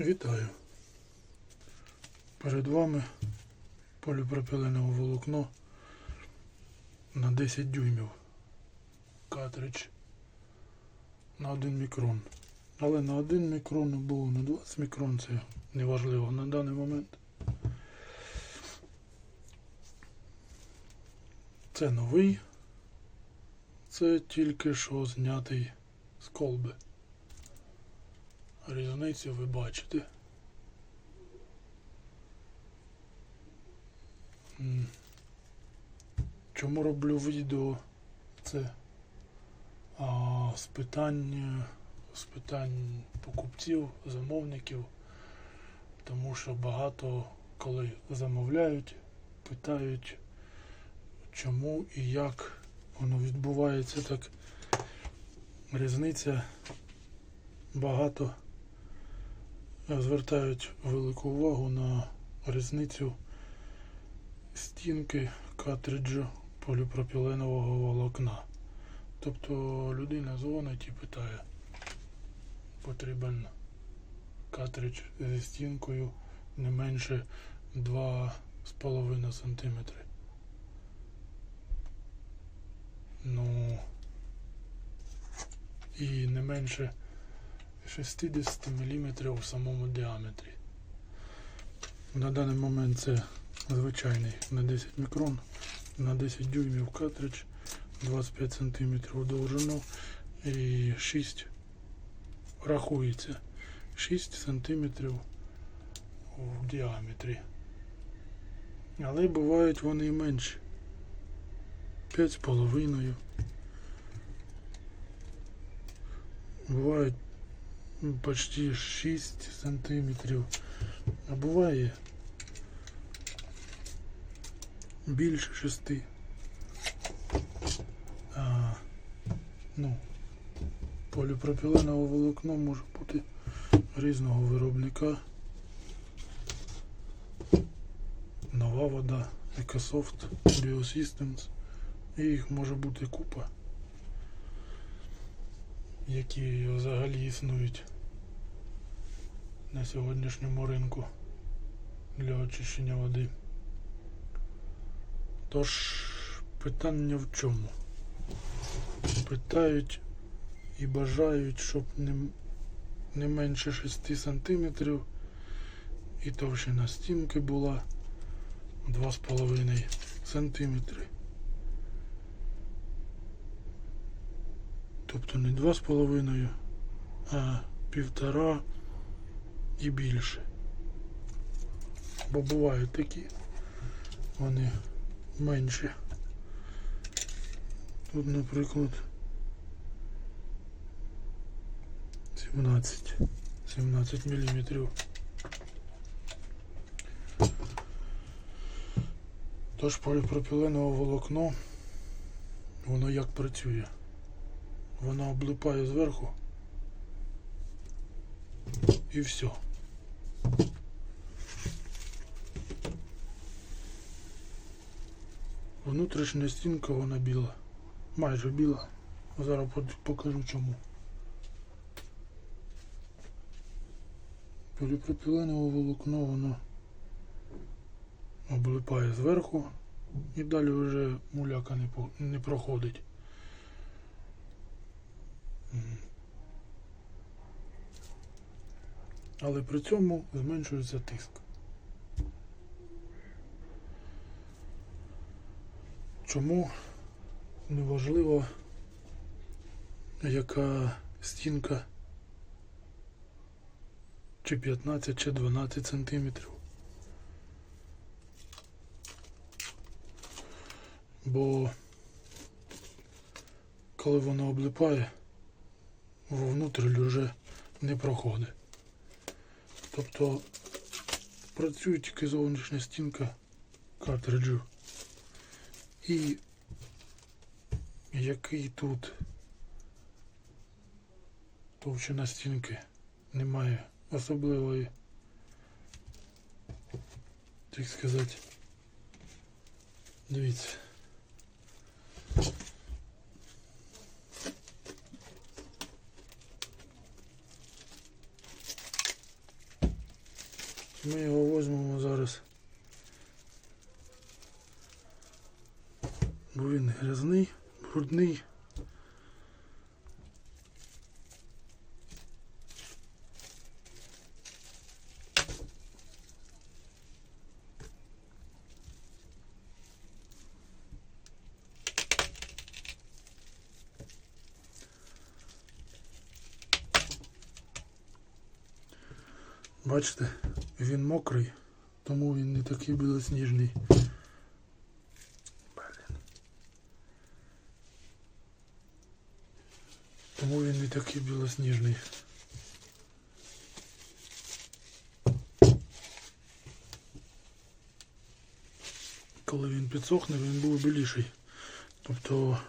Вітаю. Перед вами поліпропіленове волокно на 10 дюймів. Картридж на 1 мікрон. Але на 1 мікрон не було, на 20 мікрон це неважливо на даний момент. Це новий. Це тільки що знятий з колби. Різницю ви бачите. Чому роблю відео? Це а, з питань, з питань покупців, замовників. Тому що багато коли замовляють, питають, чому і як воно відбувається так. Різниця багато звертають велику увагу на різницю стінки картриджу поліпропіленового волокна. Тобто людина дзвонить і питає, потрібен картридж зі стінкою не менше 2,5 см. Ну і не менше 60 мм в самому діаметрі. На даний момент це звичайний на 10 мікрон, на 10 дюймів картридж, 25 см довжину і 6 рахується 6 см у діаметрі. Але бувають вони і менші. 5,5. Бувають почти 6 сантиметрів. А буває більше 6. А, ну, поліпропіленове волокно може бути різного виробника. Нова вода, Ecosoft, Biosystems. І їх може бути купа, які взагалі існують на сьогоднішньому ринку для очищення води. Тож питання в чому? Питають і бажають, щоб не, не менше 6 сантиметрів і товщина стінки була 2,5 сантиметри. Тобто не 2,5, а півтора і більше. Бо бувають такі, вони менші. Тут, наприклад, 17, 17 міліметрів. Тож поліпропіленове волокно, воно як працює? Воно облипає зверху і все. Внутрішня стінка вона біла. Майже біла. Зараз покажу чому. Поліпропіленове волокно воно облипає зверху і далі вже муляка не, по- не проходить. Але при цьому зменшується тиск. Чому неважливо, яка стінка чи 15 чи 12 сантиметрів. Бо коли воно облипає, вовнутрі вже не проходить. Тобто працює тільки зовнішня стінка картриджу. І який тут товщина стінки немає особливої, так сказати. Дивіться. Ми його візьмемо зараз. Бо він грязний, брудний. Бачите, він мокрий, тому він не такий білосніжний. Тому він не такий білосніжний. Коли він підсохне, він був біліший. Тобто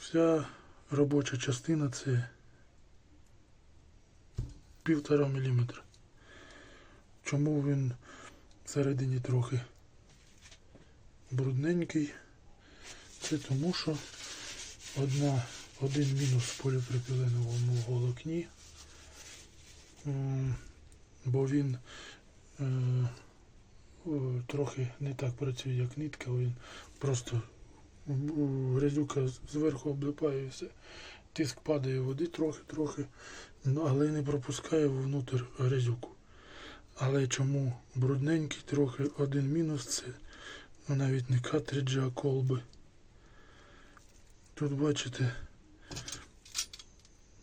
вся робоча частина це півтора міліметра. Чому він всередині трохи брудненький? Це тому, що одна, один мінус в поліпропіленовому волокні, бо він е, трохи не так працює, як нитка, він просто грязюка зверху облипає і все. Тиск падає води трохи-трохи, ну, але не пропускає внутрь грязюку. Але чому брудненький трохи один мінус це ну, навіть не картриджі, а колби. Тут бачите,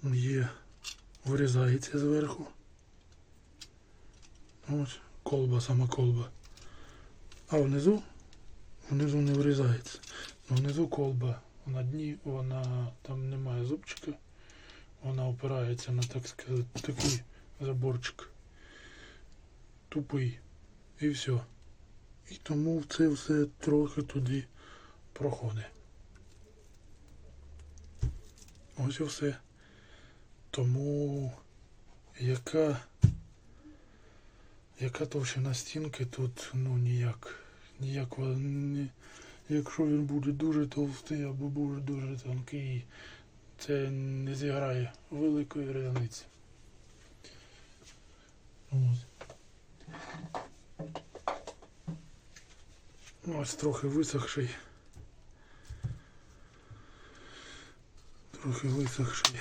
є, вирізається зверху. Ось колба, сама колба. А внизу, внизу не вирізається. Ну, Внизу колба, на дні вона там немає зубчика. Вона опирається на так сказати такий заборчик. Тупий. І все. І тому це все трохи туди проходить. Ось і все. Тому яка, яка товщина стінки тут ну ніяк. Ніяк ні, якщо він буде дуже товстий або буде дуже тонкий, це не зіграє великої різниці. Ось. Ось трохи висохший. Трохи висохший.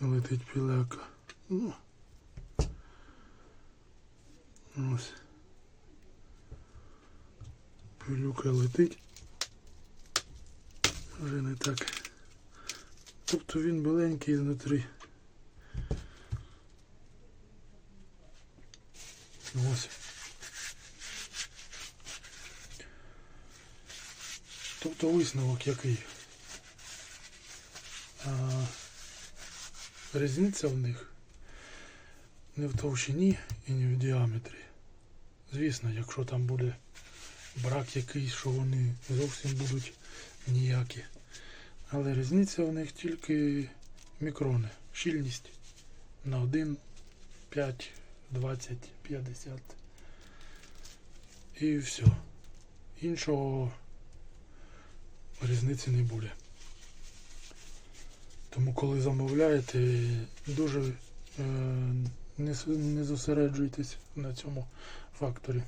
Летить піляка. Ну. Ось. Пилюка летить. Вже не так. Тобто він біленький знутрі. Ось. Тобто висновок який? Різниця в них не в товщині і не в діаметрі. Звісно, якщо там буде брак якийсь, що вони зовсім будуть ніякі. Але різниця в них тільки мікрони. Щільність на 1, 5, 20, 50. І все. Іншого різниці не буде. Тому коли замовляєте, дуже е, не, зосереджуйтесь на цьому факторі.